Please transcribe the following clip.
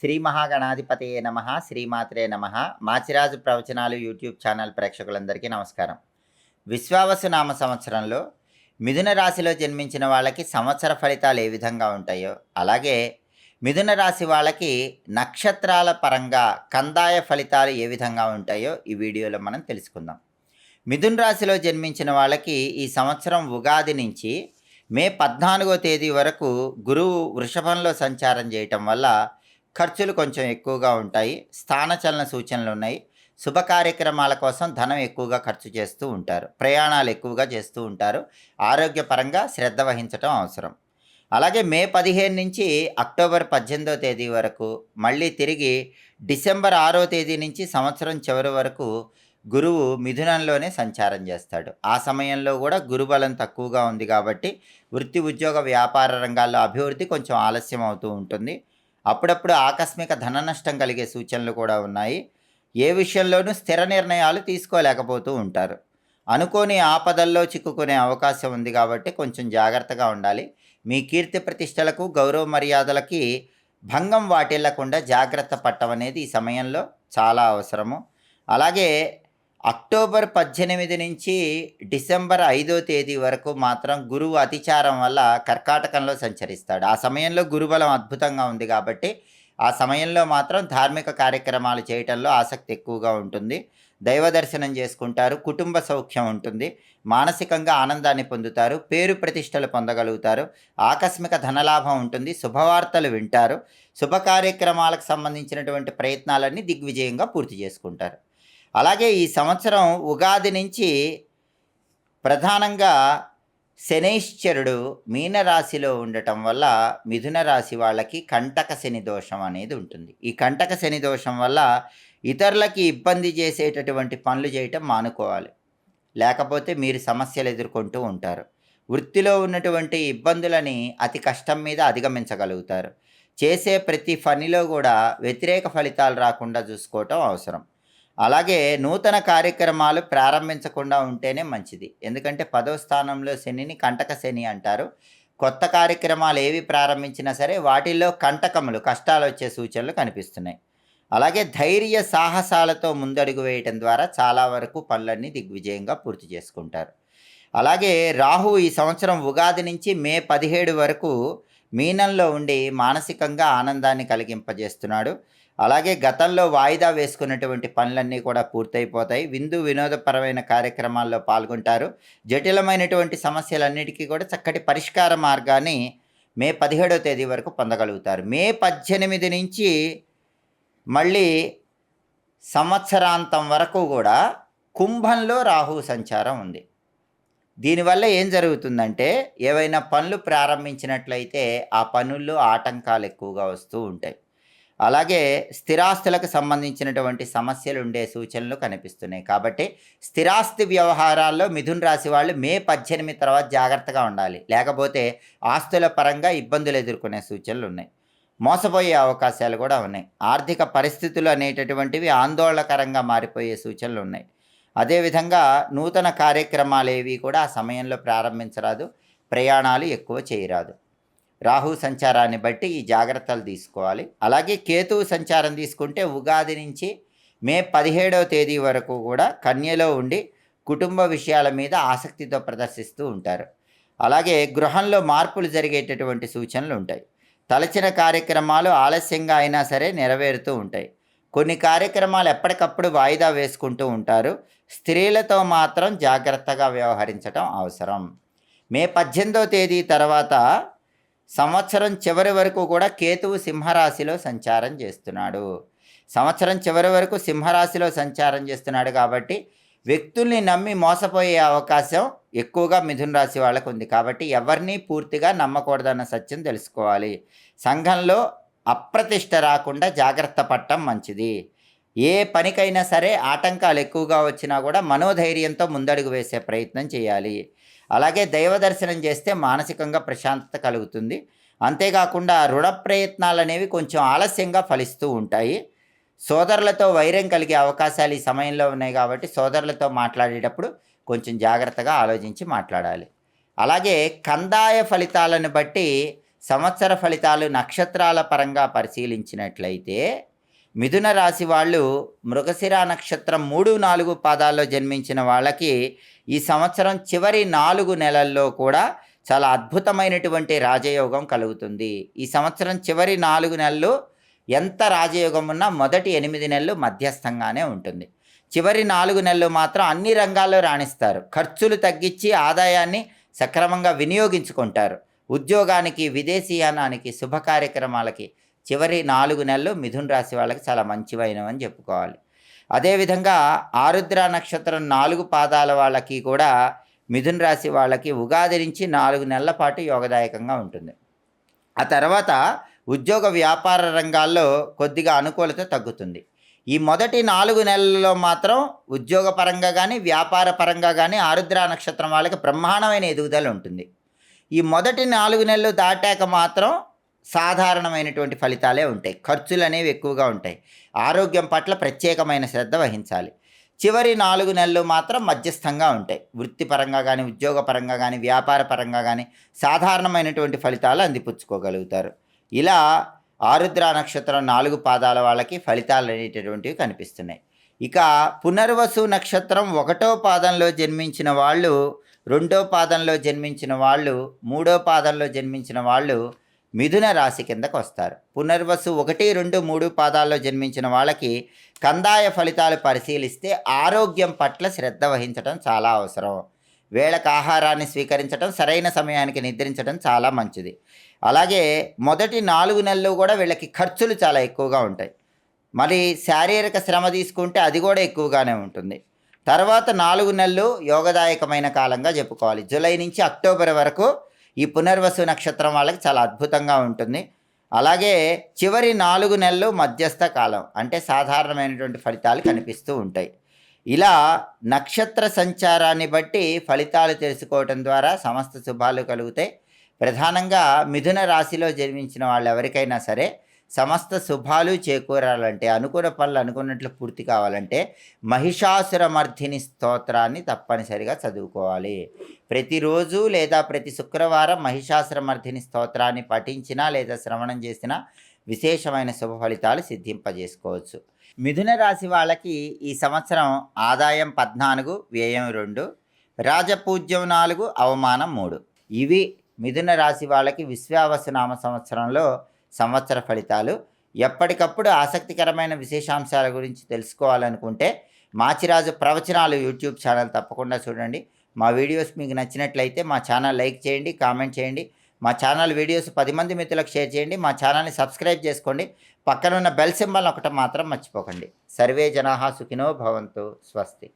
శ్రీ మహాగణాధిపతయే నమ శ్రీమాత్రే నమ. మాచిరాజు ప్రవచనాలు యూట్యూబ్ ఛానల్ ప్రేక్షకులందరికీ నమస్కారం. విశ్వావసు నామ సంవత్సరంలో మిథున రాశిలో జన్మించిన వాళ్ళకి సంవత్సర ఫలితాలు ఏ విధంగా ఉంటాయో అలాగే మిథున రాశి వాళ్ళకి నక్షత్రాల పరంగా కందాయ ఫలితాలు ఏ విధంగా ఉంటాయో ఈ వీడియోలో మనం తెలుసుకుందాం. మిథున రాశిలో జన్మించిన వాళ్ళకి ఈ సంవత్సరం ఉగాది నుంచి మే పద్నాలుగో తేదీ వరకు గురువు వృషభంలో సంచారం చేయటం వల్ల ఖర్చులు కొంచెం ఎక్కువగా ఉంటాయి. స్థానచలన సూచనలు ఉన్నాయి. శుభ కార్యక్రమాల కోసం ధనం ఎక్కువగా ఖర్చు చేస్తూ ఉంటారు. ప్రయాణాలు ఎక్కువగా చేస్తూ ఉంటారు. ఆరోగ్యపరంగా శ్రద్ధ వహించటం అవసరం. అలాగే మే పదిహేను నుంచి అక్టోబర్ పద్దెనిమిదో తేదీ వరకు మళ్ళీ తిరిగి డిసెంబర్ ఆరో తేదీ నుంచి సంవత్సరం చివరి వరకు గురువు మిథునంలోనే సంచారం చేస్తాడు. ఆ సమయంలో కూడా గురుబలం తక్కువగా ఉంది కాబట్టి వృత్తి ఉద్యోగ వ్యాపార రంగాల్లో అభివృద్ధి కొంచెం ఆలస్యం అవుతూ ఉంటుంది. అప్పుడప్పుడు ఆకస్మిక ధన నష్టం కలిగే సూచనలు కూడా ఉన్నాయి. ఏ విషయంలోనూ స్థిర నిర్ణయాలు తీసుకోలేకపోతూ ఉంటారు. అనుకోని ఆపదల్లో చిక్కుకునే అవకాశం ఉంది కాబట్టి కొంచెం జాగ్రత్తగా ఉండాలి. మీ కీర్తి ప్రతిష్టలకు గౌరవ మర్యాదలకి భంగం వాటిల్లకుండా జాగ్రత్త పట్టం అనేది ఈ సమయంలో చాలా అవసరము. అలాగే అక్టోబర్ పద్దెనిమిది నుంచి డిసెంబర్ ఐదో తేదీ వరకు మాత్రం గురువు అతిచారం వల్ల కర్కాటకంలో సంచరిస్తాడు. ఆ సమయంలో గురుబలం అద్భుతంగా ఉంది కాబట్టి ఆ సమయంలో మాత్రం ధార్మిక కార్యక్రమాలు చేయటంలో ఆసక్తి ఎక్కువగా ఉంటుంది. దైవ దర్శనం చేసుకుంటారు కుటుంబ సౌఖ్యం ఉంటుంది మానసికంగా ఆనందాన్ని పొందుతారు పేరు ప్రతిష్టలు పొందగలుగుతారు ఆకస్మిక ధనలాభం ఉంటుంది శుభవార్తలు వింటారు శుభ కార్యక్రమాలకు సంబంధించినటువంటి ప్రయత్నాలన్నీ దిగ్విజయంగా పూర్తి చేసుకుంటారు. అలాగే ఈ సంవత్సరం ఉగాది నుంచి ప్రధానంగా శనైశ్చరుడు మీనరాశిలో ఉండటం వల్ల మిథున రాశి వాళ్ళకి కంటక శని దోషం అనేది ఉంటుంది. ఈ కంటక శని దోషం వల్ల ఇతరులకి ఇబ్బంది చేసేటటువంటి పనులు చేయటం మానుకోవాలి. లేకపోతే మీరు సమస్యలు ఎదుర్కొంటూ ఉంటారు. వృత్తిలో ఉన్నటువంటి ఇబ్బందులని అతి కష్టం మీద అధిగమించగలుగుతారు. చేసే ప్రతి పనిలో కూడా వ్యతిరేక ఫలితాలు రాకుండా చూసుకోవటం అవసరం. అలాగే నూతన కార్యక్రమాలు ప్రారంభించకుండా ఉంటేనే మంచిది. ఎందుకంటే పదో స్థానంలో శనిని కంటక శని అంటారు. కొత్త కార్యక్రమాలు ఏవి ప్రారంభించినా సరే వాటిల్లో కంటకములు కష్టాలు వచ్చే సూచనలు కనిపిస్తున్నాయి. అలాగే ధైర్య సాహసాలతో ముందడుగు వేయటం ద్వారా చాలా వరకు పనులన్నీ దిగ్విజయంగా పూర్తి చేసుకుంటారు. అలాగే రాహు ఈ సంవత్సరం ఉగాది నుంచి మే పదిహేడు వరకు మీనంలో ఉండి మానసికంగా ఆనందాన్ని కలిగింపజేస్తున్నాడు. అలాగే గతంలో వాయిదా వేసుకున్నటువంటి పనులన్నీ కూడా పూర్తయిపోతాయి. విందు వినోదపరమైన కార్యక్రమాల్లో పాల్గొంటారు. జటిలమైనటువంటి సమస్యలన్నిటికీ కూడా చక్కటి పరిష్కార మార్గాన్ని మే పదిహేడో తేదీ వరకు పొందగలుగుతారు. మే పద్దెనిమిది నుంచి మళ్ళీ సంవత్సరాంతం వరకు కూడా కుంభంలో రాహు సంచారం ఉంది. దీనివల్ల ఏం జరుగుతుందంటే ఏవైనా పనులు ప్రారంభించినట్లయితే ఆ పనుల్లో ఆటంకాలు ఎక్కువగా వస్తూ ఉంటాయి. అలాగే స్థిరాస్తులకు సంబంధించినటువంటి సమస్యలు ఉండే సూచనలు కనిపిస్తున్నాయి. కాబట్టి స్థిరాస్తి వ్యవహారాల్లో మిథున్ రాశి వాళ్ళు మే పద్దెనిమిది తర్వాత జాగ్రత్తగా ఉండాలి. లేకపోతే ఆస్తుల పరంగా ఇబ్బందులు ఎదుర్కొనే సూచనలు ఉన్నాయి మోసపోయే అవకాశాలు కూడా ఉన్నాయి. ఆర్థిక పరిస్థితులు అనేటటువంటివి ఆందోళనకరంగా మారిపోయే సూచనలు ఉన్నాయి అదేవిధంగా నూతన కార్యక్రమాలు ఏవి కూడా ఆ సమయంలో ప్రారంభించరాదు. ప్రయాణాలు ఎక్కువ చేయరాదు. రాహు సంచారాన్ని బట్టి ఈ జాగ్రత్తలు తీసుకోవాలి. అలాగే కేతువు సంచారం తీసుకుంటే ఉగాది నుంచి మే పదిహేడవ తేదీ వరకు కూడా కన్యలో ఉండి కుటుంబ విషయాల మీద ఆసక్తితో ప్రదర్శిస్తూ ఉంటారు. అలాగే గృహంలో మార్పులు జరిగేటటువంటి సూచనలు ఉంటాయి. తలచిన కార్యక్రమాలు ఆలస్యంగా అయినా సరే నెరవేరుతూ ఉంటాయి. కొన్ని కార్యక్రమాలు ఎప్పటికప్పుడు వాయిదా వేసుకుంటూ ఉంటారు. స్త్రీలతో మాత్రం జాగ్రత్తగా వ్యవహరించడం అవసరం. మే పద్దెనిమిదవ తేదీ తర్వాత సంవత్సరం చివరి వరకు కూడా కేతువు సింహరాశిలో సంచారం చేస్తున్నాడు. సంవత్సరం చివరి వరకు సింహరాశిలో సంచారం చేస్తున్నాడు కాబట్టి వ్యక్తుల్ని నమ్మి మోసపోయే అవకాశం ఎక్కువగా మిథున రాశి వాళ్ళకు ఉంది కాబట్టి ఎవరిని పూర్తిగా నమ్మకూడదన్న సత్యం తెలుసుకోవాలి. సంఘంలో అప్రతిష్ట రాకుండా జాగ్రత్త పట్టడం మంచిది. ఏ పనికైనా సరే ఆటంకాలు ఎక్కువగా వచ్చినా కూడా మనోధైర్యంతో ముందడుగు వేసే ప్రయత్నం చేయాలి. అలాగే దైవ దర్శనం చేస్తే మానసికంగా ప్రశాంతత కలుగుతుంది. అంతేకాకుండా రుణ ప్రయత్నాలు అనేవి కొంచెం ఆలస్యంగా ఫలిస్తూ ఉంటాయి. సోదరులతో వైరం కలిగే అవకాశాలు ఈ సమయంలో ఉన్నాయి కాబట్టి సోదరులతో మాట్లాడేటప్పుడు కొంచెం జాగ్రత్తగా ఆలోచించి మాట్లాడాలి. అలాగే కందాయ ఫలితాలను బట్టి సంవత్సర ఫలితాలు నక్షత్రాల పరంగా పరిశీలించినట్లయితే మిథున రాశి వాళ్ళు మృగశిర నక్షత్రం మూడు నాలుగు పాదాల్లో జన్మించిన వాళ్ళకి ఈ సంవత్సరం చివరి నాలుగు నెలల్లో కూడా చాలా అద్భుతమైనటువంటి రాజయోగం కలుగుతుంది. ఈ సంవత్సరం చివరి నాలుగు నెలలు ఎంత రాజయోగం ఉన్నా మొదటి ఎనిమిది నెలలు మధ్యస్థంగానే ఉంటుంది. చివరి నాలుగు నెలలు మాత్రం అన్ని రంగాల్లో రాణిస్తారు. ఖర్చులు తగ్గించి ఆదాయాన్ని సక్రమంగా వినియోగించుకుంటారు. ఉద్యోగానికి విదేశీయానానికి శుభ కార్యక్రమాలకి చివరి నాలుగు నెలలు మిథున్ రాశి వాళ్ళకి చాలా మంచివైనవని చెప్పుకోవాలి. అదేవిధంగా ఆరుద్ర నక్షత్రం నాలుగు పాదాల వాళ్ళకి కూడా మిథున్ రాశి వాళ్ళకి ఉగాది నుంచి నాలుగు నెలల పాటు యోగదాయకంగా ఉంటుంది. ఆ తర్వాత ఉద్యోగ వ్యాపార రంగాల్లో కొద్దిగా అనుకూలత తగ్గుతుంది. ఈ మొదటి నాలుగు నెలల్లో మాత్రం ఉద్యోగపరంగా కానీ వ్యాపార పరంగా కానీ ఆరుద్ర నక్షత్రం వాళ్ళకి బ్రహ్మాండమైన ఎదుగుదల ఉంటుంది. ఈ మొదటి నాలుగు నెలలు దాటాక మాత్రం సాధారణమైనటువంటి ఫలితాలే ఉంటాయి. ఖర్చులు అనేవి ఎక్కువగా ఉంటాయి. ఆరోగ్యం పట్ల ప్రత్యేకమైన శ్రద్ధ వహించాలి. చివరి నాలుగు నెలలు మాత్రం మధ్యస్థంగా ఉంటాయి. వృత్తిపరంగా కానీ ఉద్యోగపరంగా కానీ వ్యాపార పరంగా కానీ సాధారణమైనటువంటి ఫలితాలు అందిపుచ్చుకోగలుగుతారు. ఇలా ఆరుద్ర నక్షత్రం నాలుగు పాదాల వాళ్ళకి ఫలితాలు అనేటటువంటివి కనిపిస్తున్నాయి. ఇక పునర్వసు నక్షత్రం ఒకటో పాదంలో జన్మించిన వాళ్ళు రెండో పాదంలో జన్మించిన వాళ్ళు మూడో పాదంలో జన్మించిన వాళ్ళు మిథున రాశి కిందకు వస్తారు. పునర్వసు ఒకటి రెండు మూడు పాదాల్లో జన్మించిన వాళ్ళకి కందాయ ఫలితాలు పరిశీలిస్తే ఆరోగ్యం పట్ల శ్రద్ధ వహించడం చాలా అవసరం. వేళకు ఆహారాన్ని స్వీకరించడం సరైన సమయానికి నిద్రించడం చాలా మంచిది. అలాగే మొదటి నాలుగు నెలలు కూడా వీళ్ళకి ఖర్చులు చాలా ఎక్కువగా ఉంటాయి. మరి శారీరక శ్రమ తీసుకుంటే అది కూడా ఎక్కువగానే ఉంటుంది. తర్వాత నాలుగు నెలలు యోగదాయకమైన కాలంగా చెప్పుకోవాలి. జూలై నుంచి అక్టోబర్ వరకు ఈ పునర్వసు నక్షత్రం వాళ్ళకి చాలా అద్భుతంగా ఉంటుంది. అలాగే చివరి నాలుగు నెలలు మధ్యస్థ కాలం అంటే సాధారణమైనటువంటి ఫలితాలు కనిపిస్తూ ఉంటాయి. ఇలా నక్షత్ర సంచారాన్ని బట్టి ఫలితాలు తెలుసుకోవటం ద్వారా సమస్త శుభాలు కలుగుతాయి. ప్రధానంగా మిథున రాశిలో జన్మించిన వాళ్ళు ఎవరికైనా సరే సమస్త శుభాలు చేకూరాలంటే అనుకున్న పనులు అనుకున్నట్లు పూర్తి కావాలంటే మహిషాసురమర్ధిని స్తోత్రాన్ని తప్పనిసరిగా చదువుకోవాలి. ప్రతిరోజు లేదా ప్రతి శుక్రవారం మహిషాసురమర్ధిని స్తోత్రాన్ని పఠించినా లేదా శ్రవణం చేసినా విశేషమైన శుభ ఫలితాలు సిద్ధింపజేసుకోవచ్చు. మిథున రాశి వాళ్ళకి ఈ సంవత్సరం ఆదాయం పద్నాలుగు వ్యయం రెండు రాజపూజ్యం నాలుగు అవమానం మూడు. ఇవి మిథున రాశి వాళ్ళకి విశ్వావసనామ సంవత్సరంలో సంవత్సర ఫలితాలు. ఎప్పటికప్పుడు ఆసక్తికరమైన విశేషాంశాల గురించి తెలుసుకోవాలనుకుంటే మాచిరాజు ప్రవచనాలు యూట్యూబ్ ఛానల్ తప్పకుండా చూడండి. మా వీడియోస్ మీకు నచ్చినట్లయితే మా ఛానల్ లైక్ చేయండి కామెంట్ చేయండి. మా ఛానల్ వీడియోస్ పది మంది మిత్రులకు షేర్ చేయండి. మా ఛానల్ని సబ్స్క్రైబ్ చేసుకోండి. పక్కనున్న బెల్ సింబల్ ఒకటి మాత్రం మర్చిపోకండి. సర్వే జనాహా సుఖినో భవంతు. స్వస్తి.